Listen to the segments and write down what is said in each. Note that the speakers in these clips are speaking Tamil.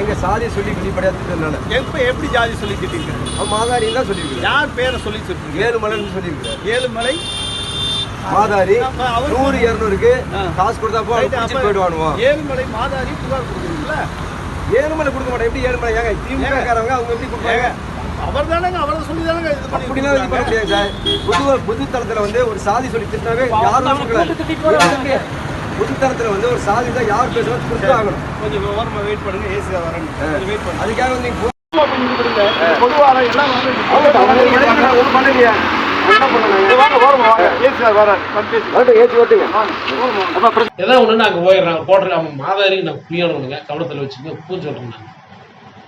எங்க சாதியை சொல்லி வெளிப்படையா திட்டனால எப்ப எப்படி ஜாதி சொல்லி திட்டீங்க அவன் மாதாரி தான் சொல்லியிருக்கிறார் யார் பேரை சொல்லி சொல்றீங்க ஏழு மலைன்னு சொல்லியிருக்கிறார் ஏழுமலை? மாதாரி நூறு இரநூறுக்கு. காசு கொடுத்தா போ ரைட், பிடிச்சி அப்ப போயிடுவானுவான் ஏழுமலை மாதாரி புகார் கொடுக்குறீங்களா? ஏழுமலை கொடுக்க மாட்டேன். எப்படி ஏழுமலை? ஏங்க திமுக காரவங்க அவங்க எப்படி கொடுப்பாங்க? அவர் தானங்க அவரை சொல்லி தானங்க இது பண்ணி அப்படிலாம் இது பண்ண முடியாது சார். பொது பொது தளத்துல வந்து ஒரு சாதி சொல்லி திட்டினாவே யாரும் கொடுக்கல பொது தளத்துல வந்து ஒரு சாதி தான் யார் பேசுறது கொடுத்து ஆகணும் கொஞ்சம் ஓரமா வெயிட் பண்ணுங்க ஏசி தான் வரேன் வெயிட் பண்ணுங்க. அதுக்காக வந்து நீங்க பொதுவாக எல்லாம் ஒன்றும் பண்ணலையா. ஏதாவது ஒன்று நாங்கள் போயிடுறாங்க போடுற அவன் மாதாரி நான் புரியணுங்க கவனத்தில் வச்சுக்க பூச்சி விட்டுருந்தாங்க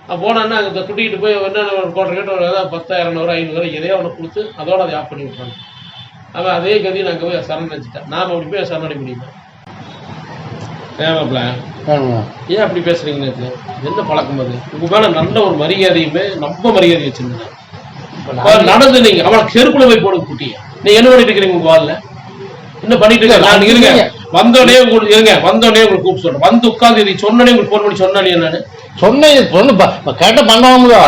நான் போனேன்னா அங்கே கூட்டிகிட்டு போய் என்னென்ன போடுற கேட்டு ஒரு ஏதாவது பத்தாயிரம் இரநூறு ஐநூறு எதையோ ஒன்று கொடுத்து அதோட அதை ஆஃப் பண்ணி விட்றாங்க அவன் அதே கதி நாங்கள் போய் சரணடைச்சிட்டேன் நாம் அப்படி போய் சரணடை முடியுமா? ஏமாப்ல ஏன் அப்படி பேசுறீங்க நேத்து? என்ன பழக்கம் அது? உங்க மேல நல்ல ஒரு மரியாதையுமே ரொம்ப மரியாதை வச்சிருந்தேன் நடந்து நீங்க அவனுக்கு செருப்புல போய் போடுங்க குட்டிய. நீங்க என்ன பண்ணிட்டு இருக்கீங்க உங்க வால்ல? என்ன பண்ணிட்டு இருக்கீங்க? நான் இருங்க. வந்தோடனே உங்களுக்கு இருங்க வந்தோடனே உங்களுக்கு கூப்பிட்டு சொல்றேன். வந்து உட்கார்ந்து இது சொன்னோடனே உங்களுக்கு போன் பண்ணி சொன்னானே என்னன்னு. சொன்னேன் பொண்ணு கேட்ட பண்ணுவாங்களோ?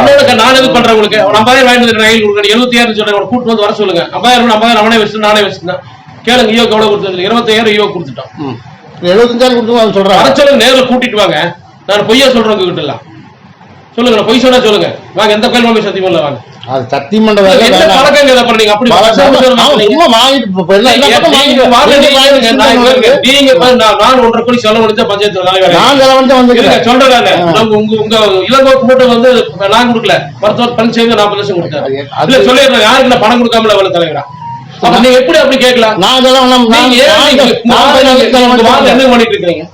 நான் எது பண்றேன் உங்களுக்கு? ஐம்பதாயிரம் வாங்கிட்டு ரயில் கொடுங்க எழுபத்தி ஆயிரம் சொல்றேன் கூட்டு வந்து வர சொல்லுங்க. ஐம்பதாயிரம் ஐம்பதாயிரம் அவனே வச்சு நானே வச்சுருந்தேன். கேளுங்க ஈயோ எவ்வளவு கொடுத்தது இருபத்தாயிரம் ஈயோ கொடுத்துட்டோம். எழுபத்தஞ்சாயிரம் கொடுத்து வர சொல்றாங்க சொல்லுங்க நேர்ல கூட்டிட்டு வாங்க. நான் பொய்யா சொல்றவங்க கிட்ட எல்லாம். சொல்லுங்க பொய் சொன்னா சொல்லுங்க. வாங்க எந்த கோயில் மாமி சத்தியம் இல்ல வாங்க. அது சத்தியம் வேலை என்ன இதை பண்ணீங்க அப்படி. சும்மா வாங்கிட்டு நீங்க நான் ஒன்றரை கோடி செலவழிச்ச பஞ்சாயத்து தலைவர் நான் வந்துக்கிறேன். சொல்றேன். உங்க உங்க இளங்கோக்கு மட்டும் வந்து நான் கொடுக்கல. மருத்துவர் பணிச்சேங்க நாற்பது லட்சம் கொடுத்தாரு. இல்ல சொல்லிடுறேன். யாருக்கு நான் பணம் கொடுக்காமல அவ்வளவு தலைவரா? நீங்க எப்படி அப்படி கேட்கலாம்? நான் செலவு நான் நீங்க ஏன் நான் நீங்க- நான் உங்க பதினாலு செலவழிச்சு வார்டு என்ன. பண்ணிட்டு இருக்கீங்க?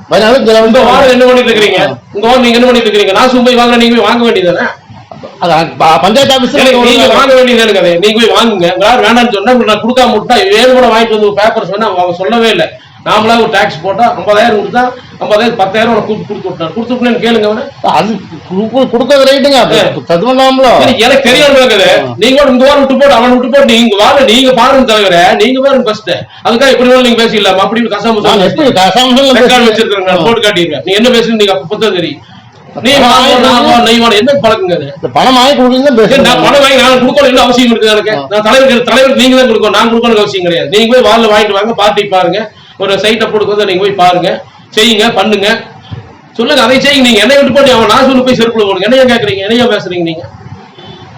உங்க வார்டு. என்ன பண்ணிட்டு இருக்கீங்க? உங்க வார்டு நீங்க என்ன பண்ணிட்டு இருக்கீங்க? நான் சும்மா வாங்குறேன் நீங்க போய் வாங்க வேண்டியதானே பஞ்சாயத்து எனக்கு நீங்க வாங்க வேண்டியது நீங்க போய் வாங்குங்க. வேண்டாம்னு சொன்னா நான் கொடுக்காம விட்டா வேறு கூட வாங்கிட்டு வந்து பேப்பர் சொன்னா அவங்க சொல்லவே இல்லை. நாமளா ஒரு டாக்ஸ் போட்டா ஐம்பதாயிரம் கொடுத்தா ஐம்பதாயிரம் பத்தாயிரம் கொடுத்து கொடுத்து விட்டான் கொடுத்து விட்டேன்னு கேளுங்க அது குடு- கொடுக்கறது ரைட்டுங்க தது பண்ணாமலோ சரி, எனக்கு தெரியும் இருக்குது நீங்க உங்க வாரம் விட்டு போட்டு அவன் விட்டு போட்டு நீங்க வாங்க நீங்க பாருங்க தலைவரே. நீங்க பாருங்க ஃபர்ஸ்ட் அதுக்காக இப்படி வேணாலும் நீங்க பேசிடலாமா. அப்படி கசாம எப்படி ரெக்கார்ட் வச்சிருக்காங்க போட்டு காட்டிடுங்க நீங்க என்ன பேசுறீங்க நீங்க அப்ப தெரியும். நீ என்ன பழக்கங்க இந்த பணம் வாங்கி பேசுறேன் நான் பணம் வாங்கி நான் கொடுக்கணும். அவசியம் இருக்குது எனக்கு? நான் தலைவருக்கு தலைவருக்கு நீங்க தான் கொடுக்கணும். நான் கொடுக்கணும் அவசியம் கிடையாது. நீங்க போய் வால்ல வாங்கிட்டு வாங்க பார்ட்டி பாருங்க. ஒரு சைட்டை போட்டு நீங்க போய் பாருங்க. செய்யுங்க பண்ணுங்க. சொல்லுங்க அதை செய்யுங்க. நீங்க என்னை விட்டு போட்டு அவன் நான் சொல்லி போய் செருப்புல போடுங்க. என்னையா கேக்குறீங்க என்னையா பேசுறீங்க நீங்க?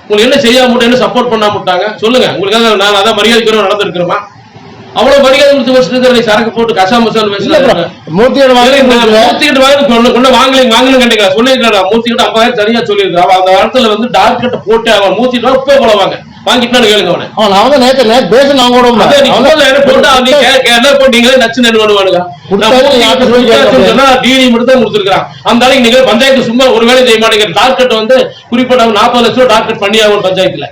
உங்களுக்கு என்ன செய்யாம மட்டும் என்ன சப்போர்ட் பண்ணாம விட்டாங்க? சொல்லுங்க உங்களுக்கு நான் அதான் மரியாதைக்கிறோம் நடந்திருக்கிறோமா? அவ்வளவு மரியாதை கொடுத்து நீ சரக்கு போட்டு கசா மசால் இல்ல bro, பேசுறேன் மூர்த்தியோட. மூர்த்திகிட்ட வாங்கி கொண்டு வாங்கலைங்க வாங்கலும் கண்டிக்கல சொல்லியிருக்காரு மூர்த்திகிட்ட ஐம்பதாயிரம் தனியா சொல்லியிருக்காரு அவன் அந்த இடத்துல வந்து டாக்டர் போட்டு அவன் மூர்த்திட்டு இப்போ போல வாங்க வாங்கிட்டு கேளுங்க அவனை. அவன் நேத்து நேத்து கூட என்ன போட்டு போட்டீங்களே நச்சு நெல் டிடி மட்டும் தான் கொடுத்துருக்கான் அந்த நீங்க பஞ்சாயத்து சும்மா ஒரு வேலை செய்ய மாட்டேங்கிற வந்து குறிப்பிட்ட நாற்பது லட்சம் ரூபாய் பண்ணி ஆகும் பஞ்சாயத்துல.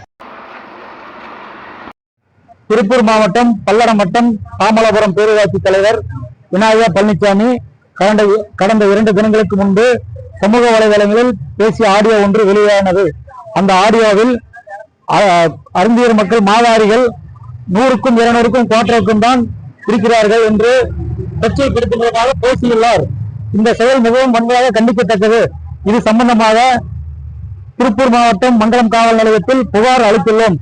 திருப்பூர் மாவட்டம் பல்லடம் வட்டம் தாமலாபுரம் பேரூராட்சி தலைவர் விநாயகா பழனிசாமி கடந்த கடந்த இரண்டு தினங்களுக்கு முன்பு சமூக வலைதளங்களில் பேசிய ஆடியோ ஒன்று வெளியானது. அந்த ஆடியோவில் அருந்தியர் மக்கள் மாதாரிகள் நூறுக்கும் இருநூறுக்கும் குவார்டருக்கும் தான் இருக்கிறார்கள் என்று கொச்சைப்படுத்துவதாக பேசியுள்ளார். இந்த செயல் மிகவும் வன்மையாக கண்டிக்கத்தக்கது. இது சம்பந்தமாக திருப்பூர் மாவட்டம் மங்கலம் காவல் நிலையத்தில் புகார் அளித்துள்ளோம்.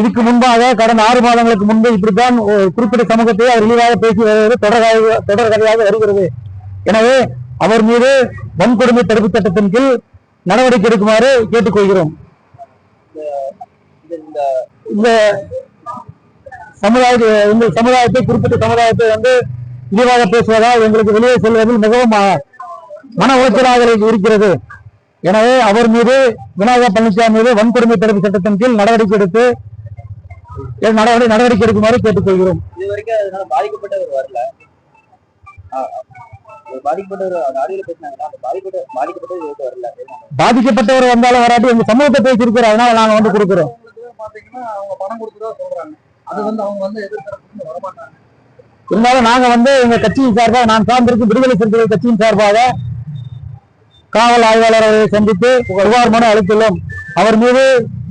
இதுக்கு முன்பாக கடந்த ஆறு மாதங்களுக்கு முன்பு இப்படித்தான் குறிப்பிட்ட சமூகத்தை அவர் இழிவாக பேசி வருவது தொடர்கதையாக தொடர்கதையாக வருகிறது. எனவே அவர் மீது வன்கொடுமை தடுப்பு சட்டத்தின் கீழ் நடவடிக்கை எடுக்குமாறு கேட்டுக்கொள்கிறோம். இந்த சமுதாயத்தை இந்த சமுதாயத்தை குறிப்பிட்ட சமுதாயத்தை வந்து இழிவாக பேசுவதால் எங்களுக்கு வெளியே செல்வதில் மிகவும் மன உளைச்சலாக இருக்கிறது. எனவே அவர் மீது விநாயகா பழனிசாமி மீது வன்கொடுமை தடுப்பு சட்டத்தின் கீழ் நடவடிக்கை எடுத்து நடவடிக்கை நடவடிக்கை எடுக்குமாறு கேட்டுக்கொள்கிறோம். பாதிக்கப்பட்டவர் வரல. பாதிக்கப்பட்டவர் வந்தாலும் வராட்டி எங்க சமூகத்தை பேசியிருக்கிறோம் அதனால நாங்க வந்து கொடுக்குறோம். பாத்தீங்கன்னா அவங்க பணம் கொடுத்துருவா சொல்றாங்க. அது வந்து அவங்க வந்து எதிர்த்தரப்பு வரமாட்டாங்க. இருந்தாலும் நாங்க வந்து எங்க கட்சியின் சார்பாக நான் சார்ந்திருக்கும் விடுதலை சிறுத்தைகள் கட்சியின் சார்பாக காவல் ஆய்வாளர் அவர்களை சந்தித்து புகார் மனு அளித்துள்ளோம். அவர் மீது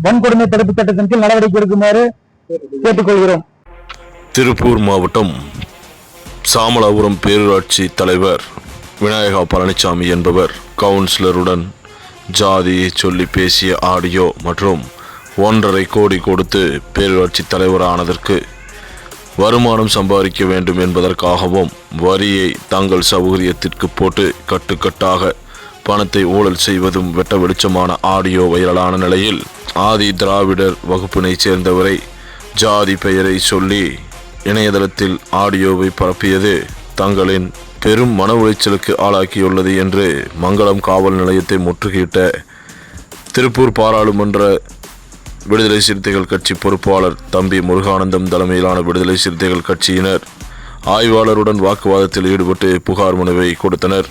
வன்கொடுமை தடுப்பு சட்டத்தின் கீழ் நடவடிக்கை எடுக்குமாறு கேட்டுக்கொள்கிறோம். திருப்பூர் மாவட்டம் சாமலாபுரம் பேரூராட்சி தலைவர் விநாயகா பழனிசாமி என்பவர் கவுன்சிலருடன் ஜாதியை சொல்லி பேசிய ஆடியோ மற்றும் ஒன்றரை கோடி கொடுத்து பேரூராட்சி தலைவரானதற்கு வருமானம் சம்பாதிக்க வேண்டும் என்பதற்காகவும் வரியை தங்கள் சௌகரியத்திற்கு போட்டு கட்டுக்கட்டாக பணத்தை ஊழல் செய்வதும் வெட்ட வெளிச்சமான ஆடியோ வைரலான நிலையில் ஆதி திராவிடர் வகுப்பினைச் சேர்ந்தவரை ஜாதி பெயரை சொல்லி இணையதளத்தில் ஆடியோவை பரப்பியது தங்களின் பெரும் மன உளைச்சலுக்கு ஆளாக்கியுள்ளது என்று மங்களம் காவல் நிலையத்தை முற்றுகையிட்ட திருப்பூர் பாராளுமன்ற விடுதலை சிறுத்தைகள் கட்சி பொறுப்பாளர் தம்பி முருகானந்தம் தலைமையிலான விடுதலை சிறுத்தைகள் கட்சியினர் ஆய்வாளருடன் வாக்குவாதத்தில் ஈடுபட்டு புகார் மனுவை கொடுத்தனர்.